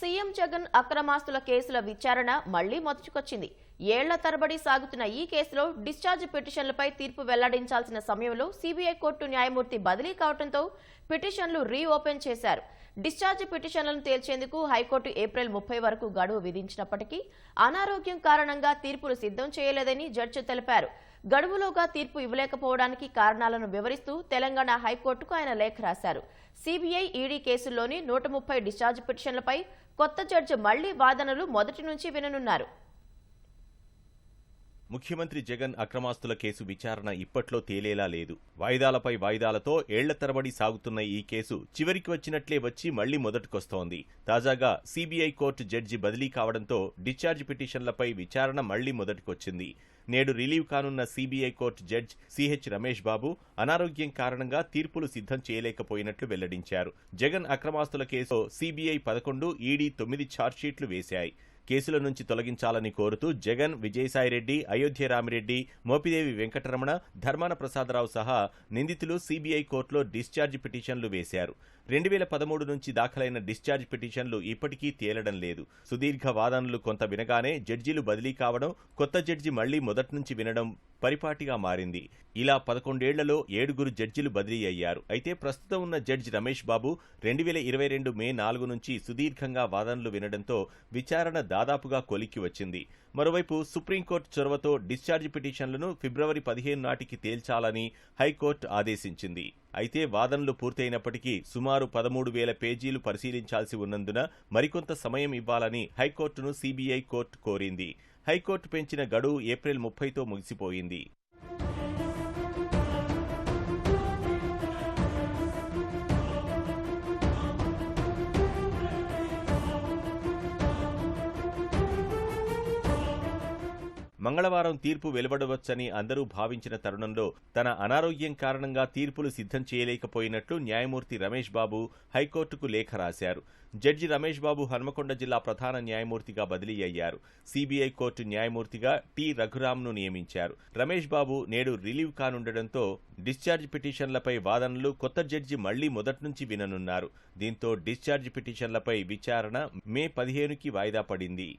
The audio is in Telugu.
సీఎం జగన్ అక్రమాస్తుల కేసుల విచారణ మళ్ళీ మొదటికొచ్చింది. ఏళ్ళ తరబడి సాగుతున్న ఈ కేసులో డిశ్చార్జ్ పిటిషన్లపై తీర్పు వెల్లడించాల్సిన సమయంలో సీబీఐ కోర్టు న్యాయమూర్తి బదిలీ కావడంతో పిటిషన్లు రీఓపెన్ చేశారు. డిశ్చార్జ్ పిటిషన్లను తేల్చేందుకు హైకోర్టు ఏప్రిల్ ముప్పై వరకు గడువు విధించినప్పటికీ అనారోగ్యం కారణంగా తీర్పులు సిద్ధం చేయలేదని జడ్జి తెలిపారు. గడువులోగా తీర్పు ఇవ్వలేకపోవడానికి కారణాలను వివరిస్తూ తెలంగాణ హైకోర్టుకు ఆయన లేఖ రాశారు. సిబిఐ ఈడీ కేసుల్లోని నూట ముప్పై డిశ్చార్జ్ పిటిషన్లపై కొత్త జడ్జి మళ్ళీ వాదనలు మొదటి నుంచి విననున్నారు. ముఖ్యమంత్రి జగన్ అక్రమాస్తుల కేసు విచారణ ఇప్పట్లో తేలేలా లేదు. వాయిదాలపై వాయిదాలతో ఏళ్ళ తరబడి సాగుతున్న ఈ కేసు చివరికి వచ్చినట్లే వచ్చి మళ్ళీ మొదటికొస్తోంది. తాజాగా సీబీఐ కోర్టు జడ్జి బదిలీ కావడంతో డిశ్చార్జ్ పిటిషన్లపై విచారణ మళ్ళీ మొదటికొచ్చింది. నేడు రిలీవ్ కానున్న CBI court judge CH Ramesh Babu అనారోగ్యం కారణంగా తీర్పులు సిద్ధం చేయలేకపోయినట్లు వెల్లడించారు. జగన్ అక్రమాస్తుల కేసు సీబీఐ పదకొండు ఈడీ తొమ్మిది ఛార్జ్షీట్లు వేశాయి. కేసుల నుంచి తొలగించాలని కోరుతూ జగన్ విజయసాయిరెడ్డి అయోధ్య రామిరెడ్డి మోపిదేవి వెంకటరమణ ధర్మాన ప్రసాదరావు సహా నిందితులు సీబీఐ కోర్టులో డిశ్చార్జ్ పిటిషన్లు వేశారు. రెండు వేల పదమూడు నుంచి దాఖలైన డిశ్చార్జ్ పిటిషన్లు ఇప్పటికీ తేలడం లేదు. సుదీర్ఘ వాదనలు కొంత వినగానే జడ్జీలు బదిలీ కావడం కొత్త జడ్జి మళ్ళీ మొదటి నుంచి వినడం పరిపాటిగా మారింది. ఇలా పదకొండేళ్ళలో ఏడుగురు జడ్జిలు బదిలీ అయ్యారు. అయితే ప్రస్తుతం ఉన్న జడ్జి రమేష్ బాబు రెండు వేల ఇరవై రెండు మే నాలుగు నుంచి సుదీర్ఘంగా వాదనలు వినడంతో విచారణ దాదాపుగా కొలిక్కి వచ్చింది. మరోవైపు సుప్రీంకోర్టు చొరవతో డిశ్చార్జ్ పిటిషన్లను ఫిబ్రవరి పదిహేను నాటికి తేల్చాలని హైకోర్టు ఆదేశించింది. అయితే వాదనలు పూర్తయినప్పటికీ సుమారు పదమూడు వేల పేజీలు పరిశీలించాల్సి ఉన్నందున మరికొంత సమయం ఇవ్వాలని హైకోర్టును సీబీఐ కోర్టు కోరింది. హైకోర్టు పెంచిన గడువు ఏప్రిల్ ముప్పైతో ముగిసిపోయింది. మంగళవారం తీర్పు వెలువడవచ్చని అందరూ భావించిన తరుణంలో తన అనారోగ్యం కారణంగా తీర్పులు సిద్ధం చేయలేకపోయినట్లు న్యాయమూర్తి రమేష్ బాబు హైకోర్టుకు లేఖ రాశారు. జడ్జి రమేష్ బాబు హన్మకొండ జిల్లా ప్రధాన న్యాయమూర్తిగా బదిలీ అయ్యారు. సీబీఐ కోర్టు న్యాయమూర్తిగా టి రఘురామ్ను నియమించారు. రమేష్ బాబు నేడు రిలీవ్ కానుండటంతో డిశ్చార్జ్ పిటిషన్లపై వాదనలు కొత్త జడ్జి మళ్ళీ మొదటి నుంచి విననున్నారు. దీంతో డిశ్చార్జ్ పిటిషన్లపై విచారణ మే పదిహేనుకి వాయిదా పడింది.